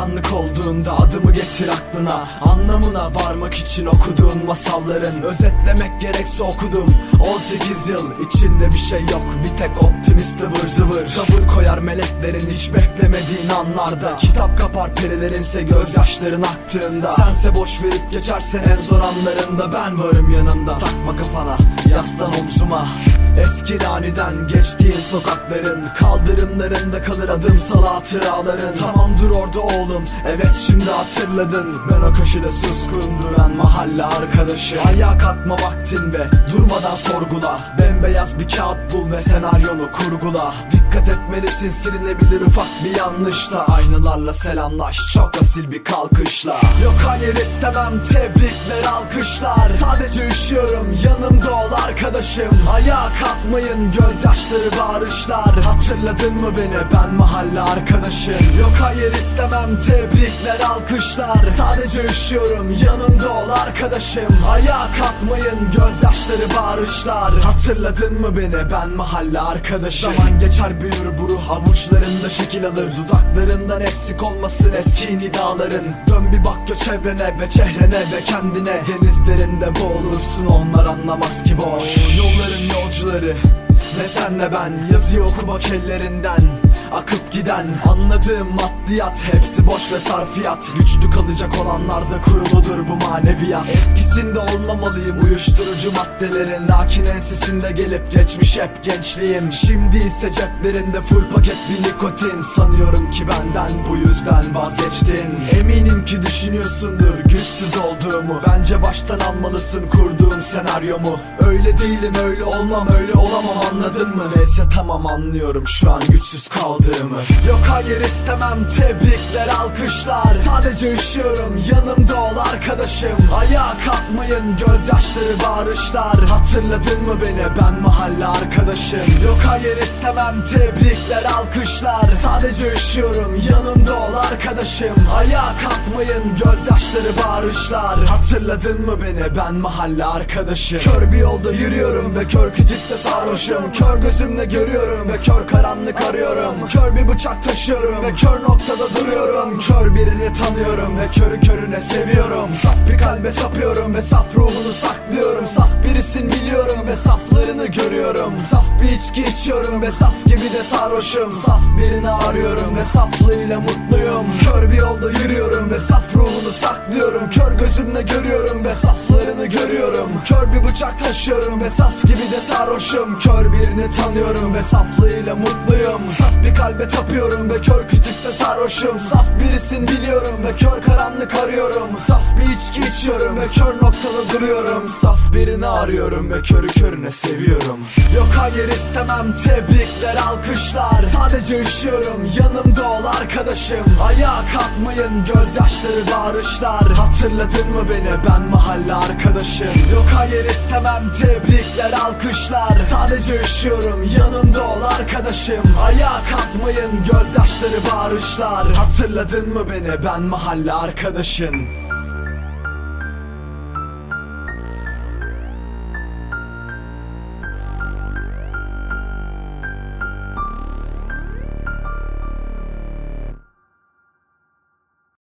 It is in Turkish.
karanlık olduğunda adımı getir aklına. Anlamına varmak için okuduğun masalların Özetlemek gerekse okudum. 18 yıl içinde bir şey yok Bir tek optimist ıvır zıvır. Tavır koyar meleklerin hiç beklemediğin anlarda. Kitap kapar perilerinse gözyaşların aktığında. Sense boş verip geçersen en zor anlarında Ben varım yanında. Takma kafana yaslan omzuma. Eski aniden geçtiğin sokakların Kaldırımlarında kalır adımsal hatıraların. Tamam dur orada oğlum evet şimdi hatırladın. Ben o köşede suskun duran mahalle arkadaşı. Ayağa kalkma vaktin ve durmadan sorgula. Bembeyaz bir kağıt bul ve senaryonu kurgula. Dikkat etmelisin silinebilir ufak bir yanlışta Aynalarla selamlaş çok asil bir kalkışla. Yok hayır istemem tebrikler alkışlar. Sadece üşüyorum yanımda ol arkadaşım. Ayağa kalkmayın gözyaşları bağırışlar. Hatırladın mı beni? Ben mahalle arkadaşım. Yok hayır istemem tebrikler alkışlar. Sadece üşüyorum yanımda ol arkadaşım. Ayağa kalkmayın gözyaşları bağırışlar. Hatırladın mı beni? Ben mahalle arkadaşım. Zaman geçer büyür bu ruh. Avuçlarında şekil alır. Dudaklarından eksik olmasın eski nidaların. Dön bir bak gö çevrene ve çehrene ve kendine. Denizlerinde boğulursun onlar anlamaz ki boş. Yolların yolcuları ve sen de ben. Yazıyor oku bak ellerinden. Akıp giden Anladığım maddiyat Hepsi boş ve sarfiyat. Güçlü kalacak olanlarda kuruludur bu maneviyat. Etkisinde olmamalıyım uyuşturucu maddelerin Lakin ensesinde gelip geçmiş hep gençliğim. Şimdi ise ceplerinde full paket bir nikotin. Sanıyorum ki benden bu yüzden vazgeçtin. Eminim ki düşünüyorsundur güçsüz olduğumu. Bence baştan almalısın kurduğum senaryomu. Öyle değilim öyle olmam öyle olamam anladın mı? Neyse tamam anlıyorum şu an güçsüz kaldığımı. Yok hayır istemem. Tebrikler alkışlar. Sadece üşüyorum. Yanımda ol arkadaşım. Ayağa kalkmayın. Gözyaşları bağırışlar. Hatırladın mı beni? Ben mahalle arkadaşım. Yok hayır istemem. Tebrikler alkışlar. Sadece üşüyorum. Yanımda ol arkadaşım. Ayağa kalkmayın. Gözyaşları bağırışlar. Hatırladın mı beni? Ben mahalle arkadaşım. Kör bir yolda yürüyorum ve kör kütükte sarhoşum. Kör gözümle görüyorum ve kör karanlık arıyorum. Kör bir bıçak taşıyorum ve kör noktada duruyorum Kör birini tanıyorum ve körü körüne seviyorum. Saf bir kalbe tapıyorum ve saf ruhunu saklıyorum. Saf birisin biliyorum ve saflarını görüyorum. Saf bir içki içiyorum ve saf gibi de sarhoşum. Saf birini arıyorum ve saflığıyla mutluyum. Kör bir yolda yürüyorum ve saf ruhunu saklıyorum. Kör gözümle görüyorum ve saflarını görüyorum. Kör bir bıçak taşıyorum ve saf gibi de sarhoşum. Kör birini tanıyorum ve saflığıyla mutluyum. Saf bir kalbe tapıyorum ve kör kütükte sarhoşum. Saf birisin biliyorum ve kör karanlık arıyorum. Saf bir içki içiyorum ve kör noktada duruyorum. Saf birini arıyorum ve körü körüne seviyorum. Yok hayır istemem tebrikler alkışlar. Sadece üşüyorum yanımda ol arkadaşım. Ayağa kalkmayın gözyaşları bağırışlar. Hatırladın mı beni? Ben mahalle arkadaşım. Yok hayır istemem tebrikler alkışlar. Sadece üşüyorum yanımda ol arkadaşım. Ayağa kalkmayın gözyaşları bağırışlar Hatırladın mı beni? Ben mahalle arkadaşın